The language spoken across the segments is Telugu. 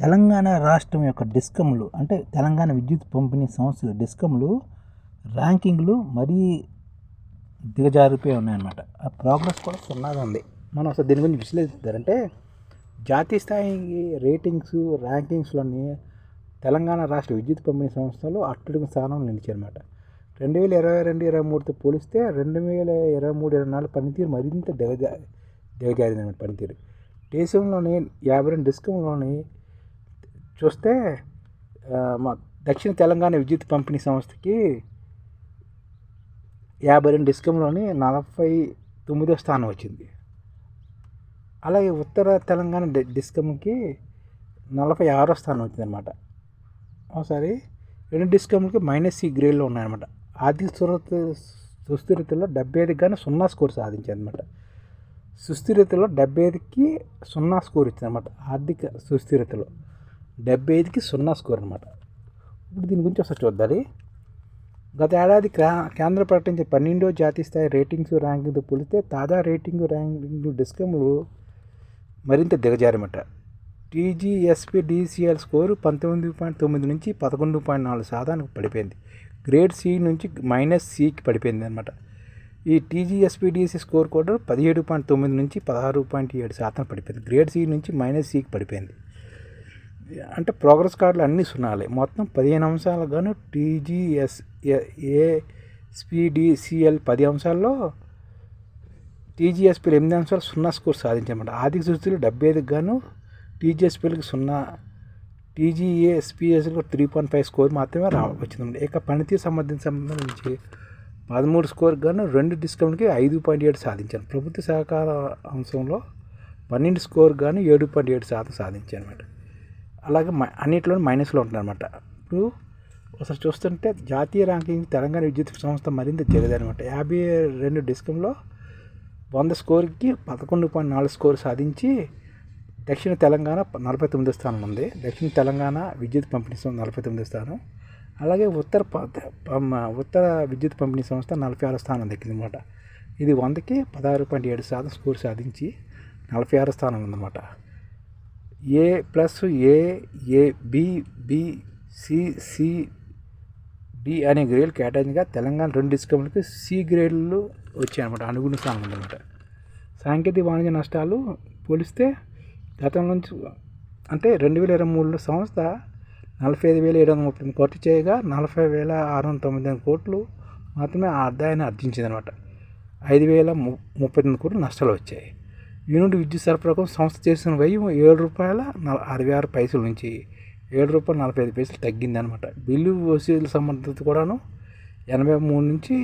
తెలంగాణ రాష్ట్రం యొక్క డిస్కమ్లు అంటే తెలంగాణ విద్యుత్ పంపిణీ సంస్థల డిస్కమ్లు ర్యాంకింగ్లు మరీ దిగజారిపోయి ఉన్నాయన్నమాట. ఆ ప్రోగ్రెస్ కూడా సున్నాగా ఉంది. మనం అసలు దీని గురించి విశ్లేషిస్తారంటే జాతీయ స్థాయి రేటింగ్స్ ర్యాంకింగ్స్లోని తెలంగాణ రాష్ట్ర విద్యుత్ పంపిణీ సంస్థలు అట్టడుగు స్థానంలో నిలిచారన్నమాట రెండు వేల ఇరవై రెండు ఇరవై మూడుతో పోలిస్తే రెండు వేల ఇరవై మూడు ఇరవై నాలుగు పనితీరు మరింత దిగజా దిగజారింది అనమాట పనితీరు. దేశంలోని యాభై రెండు డిస్కంలోని చూస్తే మా దక్షిణ తెలంగాణ విద్యుత్ పంపిణీ సంస్థకి యాభై రెండు డిస్కంలోని నలభై తొమ్మిదో స్థానం వచ్చింది. అలాగే ఉత్తర తెలంగాణ డి- డిస్కంకి నలభై ఆరో స్థానం వచ్చిందనమాట ఒకసారి రెండు డిస్కంకి మైనస్ సి గ్రేడ్లో ఉన్నాయన్నమాట. ఆర్థిక స్థిరత సుస్థిరతలో డెబ్బై ఐదుకి కానీ సున్నా స్కోర్ సాధించారనమాట సుస్థిరతలో డెబ్బై ఐదుకి సున్నా స్కోర్ ఇచ్చిందనమాట ఆర్థిక సుస్థిరతలో. డెబ్బై ఐదుకి సున్నా స్కోర్ అనమాట ఇప్పుడు దీని గురించి ఒకసారి చూద్దాలి. గత ఏడాది క్రా- కేంద్ర ప్రకటించే పన్నెండో జాతీయ స్థాయి రేటింగ్స్ ర్యాంకింగ్తో పోలిస్తే తాజా రేటింగ్ ర్యాంకింగ్ డిస్కమ్లు మరింత దిగజారమట టీజీఎస్పీ డీసీఎల్ స్కోరు పంతొమ్మిది పాయింట్ తొమ్మిది నుంచి పదకొండు పాయింట్ నాలుగు శాతానికి పడిపోయింది. గ్రేడ్ సి నుంచి మైనస్ సికి పడిపోయింది అనమాట ఈ టీజీఎస్పీడిసి స్కోర్ కూడా పదిహేడు పాయింట్ తొమ్మిది నుంచి పదహారు పాయింట్ ఏడు శాతం పడిపోయింది. గ్రేడ్ సి నుంచి మైనస్ సికి పడిపోయింది. అంటే ప్రోగ్రెస్ కార్డులు అన్నీ సున్నాలే. మొత్తం పదిహేను అంశాలు గాను టీజీఎస్ ఏఎస్పిడిసిఎల్ పది అంశాల్లో టీజీఎస్పీలు ఎనిమిది అంశాలు సున్నా స్కోర్ సాధించామంట ఆర్థిక సూచీలు డెబ్బై ఐదుకి గాను టీజీఎస్పీలకు సున్నా టీజీఏఎస్పిఎస్లో త్రీ పాయింట్ ఫైవ్ స్కోర్ మాత్రమే రా వచ్చిందన్నమాట. ఇక పనితీరు సంబంధించి సంబంధించి పదమూడు స్కోర్ గాను రెండు డిస్కౌంట్కి ఐదు పాయింట్ ఏడు సాధించాను ప్రభుత్వ సహకార అంశంలో పన్నెండు స్కోర్ గాను ఏడు పాయింట్ ఏడు శాతం సాధించాను అనమాట అలాగే మ- మైనస్లో ఉంటుందన్నమాట. ఇప్పుడు ఒకసారి చూస్తుంటే జాతీయ ర్యాంకింగ్ తెలంగాణ విద్యుత్ సంస్థ మరింత అనమాట యాభై రెండు డిస్కంలో వంద స్కోర్కి పదకొండు పాయింట్ నాలుగు స్కోర్ సాధించి దక్షిణ తెలంగాణ నలభై తొమ్మిది స్థానం ఉంది. దక్షిణ తెలంగాణ విద్యుత్ పంపిణీ సంస్థ నలభై తొమ్మిది స్థానం. అలాగే ఉత్తర ప- ఉత్తర విద్యుత్ పంపిణీ సంస్థ నలభై ఆరు స్థానం దక్కిందనమాట ఇది వందకి పదహారు పాయింట్ ఏడు శాతం స్కోర్ సాధించి నలభై ఆరు స్థానం ఉందన్నమాట. A plus A A B B C C D అనే గ్రేడ్ కేటాయించగా తెలంగాణ రెండు డిస్కమ్లకి సి గ్రేడ్లు వచ్చాయన్నమాట అనుగుణ స్థానం అనమాట సాంకేతిక వాణిజ్య నష్టాలు పోలిస్తే గతం నుంచి అంటే రెండు వేల ఇరవై మూడులో సంస్థ నలభై ఐదు వేల ఏడు వందల ముప్పై ఎనిమిది కోట్లు చేయగా నలభై వేల ఆరు వందల తొమ్మిది వందల కోట్లు మాత్రమే ఆ ఆదాయాన్ని ఆర్జించిందనమాట ఐదు వేల ము- ముప్పై తొమ్మిది కోట్లు నష్టాలు వచ్చాయి. యూనిట్ విద్యుత్ సరఫరాకు సంస్థ చేసిన వ్యయం ఏడు రూపాయల అరవై ఆరు పైసల నుంచి ఏడు రూపాయల నలభై ఐదు పైసలు తగ్గిందనమాట బిల్లు వసూలు సంబంధిత కూడాను ఎనభై మూడు నుంచి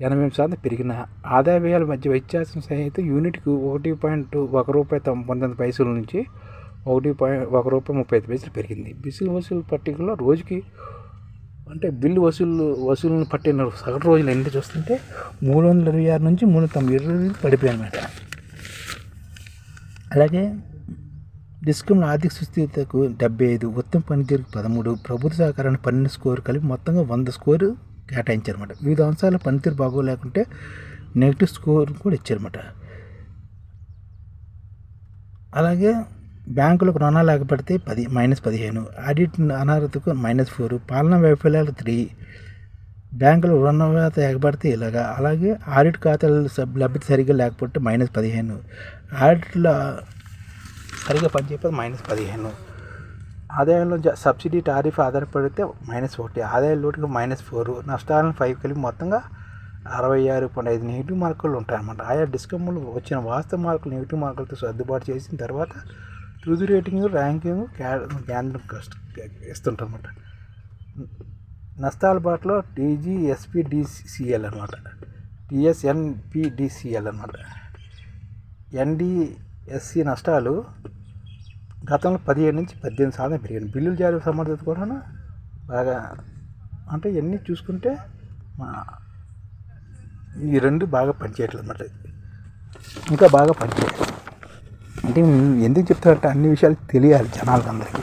ఎనభై ఎనిమిది శాతం పెరిగిన ఆదాయ వ్యయాల మధ్య వ్యత్యాసం సహితం యూనిట్కు ఒకటి పాయింట్ ఒక రూపాయి తొం- పంతొమ్మిది పైసల నుంచి ఒకటి పాయింట్ ఒక రూపాయి ముప్పై ఐదు పైసలు పెరిగింది. బిల్లు వసూలు పట్టికలో రోజుకి అంటే బిల్లు వసూలు వసూలును పట్టిన సగటు రోజులు ఎన్ని చూస్తుంటే మూడు వందల ఇరవై ఆరు నుంచి మూడు వందల తొంభై ఇరవై పడిపోయాయి అనమాట అలాగే డిస్కమ్ ఆర్థిక సుస్థిరతకు డెబ్బై ఐదు ఉత్తమ పనితీరుకు పదమూడు ప్రభుత్వ సహకారాన్ని పన్నెండు స్కోర్ కలిపి మొత్తంగా వంద స్కోరు కేటాయించారన్నమాట. వివిధ అంశాల పనితీరు బాగోలేకుంటే నెగిటివ్ స్కోర్ కూడా ఇచ్చారన్నమాట. అలాగే బ్యాంకులకు రుణాలు ఎగబడితే పది మైనస్ పదిహేను ఆడిట్ అనార్హతకు మైనస్ ఫోర్ పాలనా వైఫల్యాలు త్రీ బ్యాంకులు రుణవేత ఎగబడితే ఇలాగా. అలాగే ఆడిట్ ఖాతాలు సబ్ లభ్యత సరిగ్గా లేకపోతే మైనస్ పదిహేను. ఆడిట్లో సరిగ్గా పనిచేయకపోతే మైనస్ పదిహేను. ఆదాయంలో సబ్సిడీ టారిఫ్ ఆధారపడితే మైనస్ ఒకటి. ఆదాయ లోటుకి మైనస్ ఫోర్. నష్టాలను ఫైవ్ కలిపి మొత్తంగా అరవై ఆరు పాయింట్ ఐదు నెగిటివ్ మార్కులు ఉంటాయన్నమాట. ఆయా డిస్కమ్లు వచ్చిన వాస్తవ మార్కులు నెగిటివ్ మార్కులతో సర్దుబాటు చేసిన తర్వాత తుది రేటింగ్ ర్యాంకింగ్ కేంద్రం కష్ట ఇస్తుంటారన్నమాట. నష్టాల బాటలో టీజీఎస్పిడిసిఎల్ అనమాట టిఎస్ఎన్పిడిసిఎల్ అనమాట ఎన్డిఎస్సి నష్టాలు గతంలో పదిహేడు నుంచి పద్దెనిమిది శాతం పెరిగింది బిల్లులు జారీ సమర్థత కూడా బాగా అంటే ఇవన్నీ చూసుకుంటే మా ఈ రెండు బాగా పనిచేయట్లేదు అనమాట ఇంకా బాగా పనిచేయాలి అంటే ఎందుకు చెప్తారంటే అన్ని విషయాలు తెలియాలి జనాలకు అందరికీ